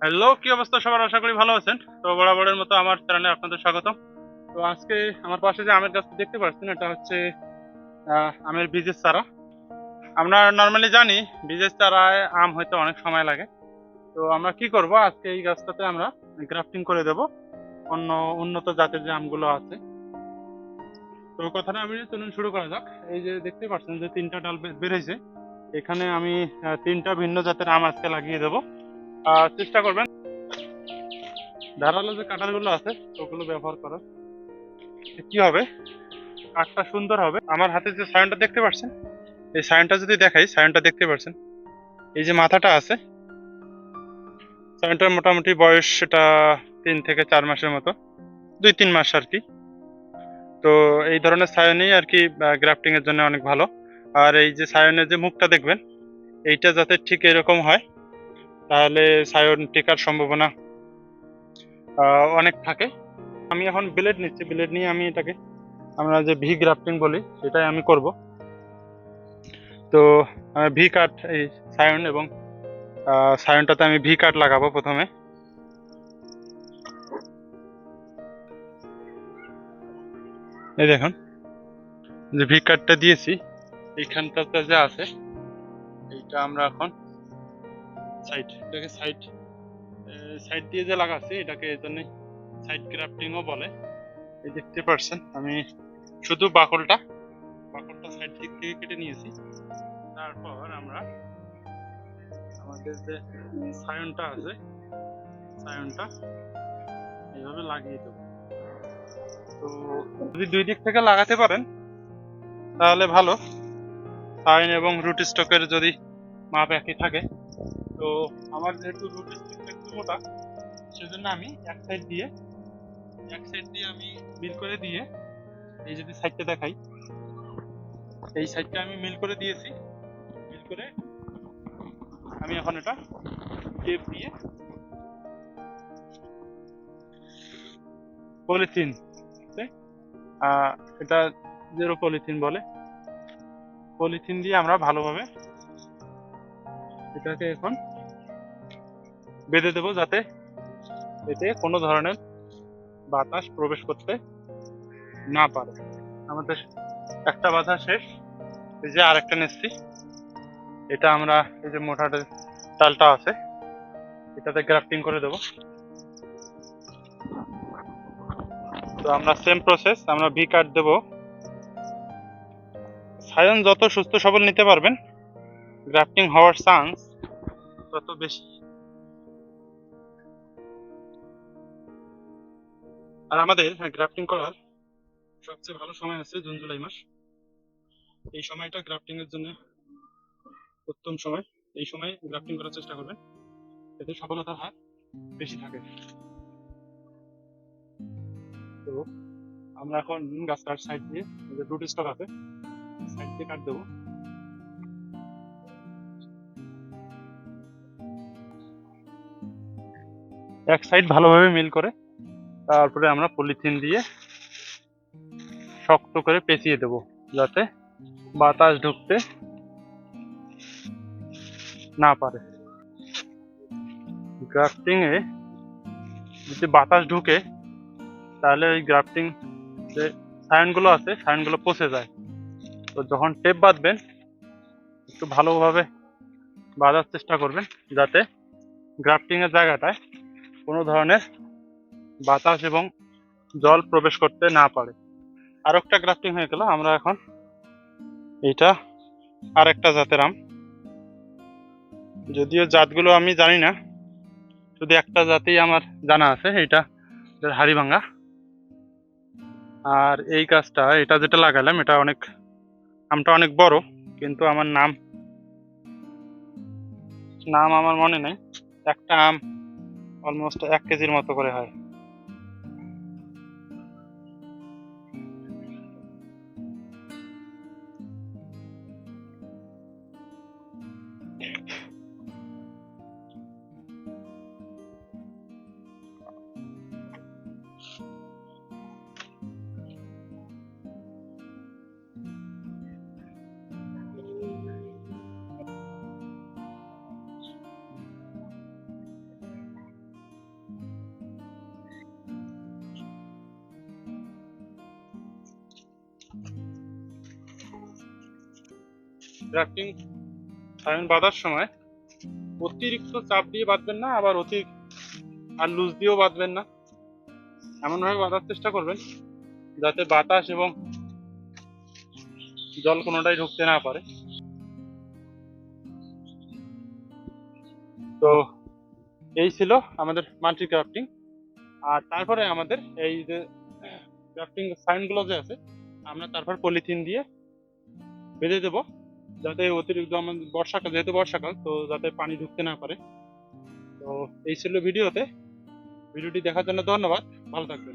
Hello, কি অবস্থা? সবার আশা করি ভালো আছেন। তো বরাবরের মতো আমার চ্যানেলে আপনাদের স্বাগতম। তো আজকে আমার পাশে যে আমের গাছটা দেখতে পাচ্ছেন, এটা হচ্ছে আমের বীজের চারা। আমরা নর্মালি জানি, বীজের চারায় আম হয়তো অনেক সময় লাগে। তো আমরা কি করব? আজকে এই গাছটাতে আমরা গ্রাফটিং করে দেব। অন্য উন্নত জাতের যে আমগুলো আছে। তো কথাটা আমি চলুন শুরু করা যাক। এই যে দেখতে পাচ্ছেন যে তিনটা ডাল বে- বেরিয়েছে। এখানে আমি তিনটা ভিন্ন জাতের আম আজকে লাগিয়ে দেবো। চেষ্টা করবেন। ধারালো যে কাঁঠালগুলো আছে, ওগুলো ব্যবহার করার কি হবে? কাঠটা সুন্দর হবে। আমার হাতে যে সায়নটা দেখতে পাচ্ছেন, এই সায়নটা যদি দেখাই, সায়নটা দেখতে পাচ্ছেন, এই যে মাথাটা আছে, সায়নটার মোটামুটি বয়স সেটা তিন থেকে চার মাসের মতো, দুই তিন মাস আর কি। তো এই ধরনের সায়নই আর কি গ্রাফটিং এর জন্য অনেক ভালো। আর এই যে সায়নের যে মুখটা দেখবেন, এইটা যাতে ঠিক এরকম হয় তাহলে সায়ন টেকার সম্ভাবনা অনেক থাকে। আমি এখন ব্লেড নিচ্ছি, ব্লেড নিয়ে আমি এটাকে, আমরা যে ভি গ্রাফটিং বলি, সেটাই আমি করব। তো ভি কাট, এই সায়ন এবং সায়নটাতে আমি ভি কাট লাগাবো প্রথমে। এই দেখুন, যে ভি কাটটা দিয়েছি, এইখানটাতে যে আছে, এইটা আমরা এখন সাইড, এটাকে সাইড সাইড দিয়ে যে লাগাচ্ছি, এটাকে এই জন্য সাইড বলে। এই দেখতে পারছেন, আমি শুধু বাকলটা বাকলটা সাইড দিক থেকে কেটে নিয়েছি। তারপর আমরা আমাদের যে সায়নটা আছে, সায়নটা এইভাবে লাগিয়ে দেবো। তো যদি দুই দিক থেকে লাগাতে পারেন, তাহলে ভালো। সাইন এবং রুট স্টকের যদি মাপ একই থাকে তো আমার যেহেতু রুট একটু মোটা সেজন্য আমি এক সাইড দিয়ে, এক সাইড দিয়ে আমি মিল করে দিয়ে, এই যদি সাইডটা দেখাই, এই সাইডটা আমি মিল করে দিয়েছি। মিল করে আমি এখন এটা টেপ দিয়ে পলিথিন এটা জেরো পলিথিন বলে। পলিথিন দিয়ে আমরা ভালোভাবে এটাকে এখন বেঁধে দেবো যাতে এতে কোনো ধরনের বাতাস প্রবেশ করতে না পারে। আমাদের একটা বাধা শেষ। এই যে আরেকটা নিচ্ছি এটা আমরা এই যে মোটা ডালটা আছে, এটাতে গ্রাফটিং করে দেবো। তো আমরা সেম প্রসেস আমরা ভি কাট দেবো। সায়ন যত সুস্থ সবল নিতে পারবেন, গ্রাফটিং হওয়ার চান্স তত বেশি। আর আমাদের গ্রাফটিং করার সবচেয়ে ভালো সময় আছে জুন, জুলাই মাস। এই সময়টা গ্রাফটিং এর জন্য উত্তম সময়। এই সময় গ্রাফটিং করার চেষ্টা করবেন। এতে সফলতার হার বেশি থাকে। তো আমরা এখন গাছটার সাইড দিয়ে যে রুট স্টক আছে সাইড দিয়ে কাট দেবো। এক সাইড ভালোভাবে মিল করে তারপরে আমরা পলিথিন দিয়ে শক্ত করে পেঁচিয়ে দেব, যাতে বাতাস ঢুকতে না পারে। গ্রাফটিং এ যদি বাতাস ঢুকে, তাহলে ওই গ্রাফটিং যে সায়নগুলো আছে, সায়নগুলো পচে যায়। তো যখন টেপ বাঁধবেন, একটু ভালোভাবে বাঁধার চেষ্টা করবেন, যাতে গ্রাফটিং এর জায়গাটায় কোনো ধরনের বাতাস এবং জল প্রবেশ করতে না পারে। আর একটা গ্রাফটিং হয়ে গেল, আমরা এখন এইটা আর একটা জাতের আম। যদিও জাতগুলো আমি জানি না, শুধু একটা জাতেই আমার জানা আছে, এইটা হাড়িভাঙ্গা আর এই গাছটা, এটা যেটা লাগালাম, এটা অনেক, আমটা অনেক বড়, কিন্তু আমার নাম নাম আমার মনে নেই। একটা আম অলমোস্ট এক কেজির মতো করে হয়। ড্রাফটিং সাইন বাঁধার সময় অতিরিক্ত চাপ দিয়ে বাঁধবেন না, আবার অতিরিক্ত আর লুজ দিয়েও বাঁধবেন না। এমনভাবে বাঁধার চেষ্টা করবেন যাতে বাতাস এবং জল কোনোটাই ঢুকতে না পারে। তো এই ছিল আমাদের মাল্টি ক্রাফটিং। আর তারপরে আমাদের এই যে ক্রাফটিং সাইনগুলো যে আছে, আমরা তারপর পলিথিন দিয়ে বেঁধে দেব, যাতে অতিরিক্ত আমাদের বর্ষাকাল, যেহেতু বর্ষাকাল, তো যাতে পানি ঢুকতে না পারে। তো এই ছিল ভিডিওতে। ভিডিওটি দেখার জন্য ধন্যবাদ। ভালো থাকবেন।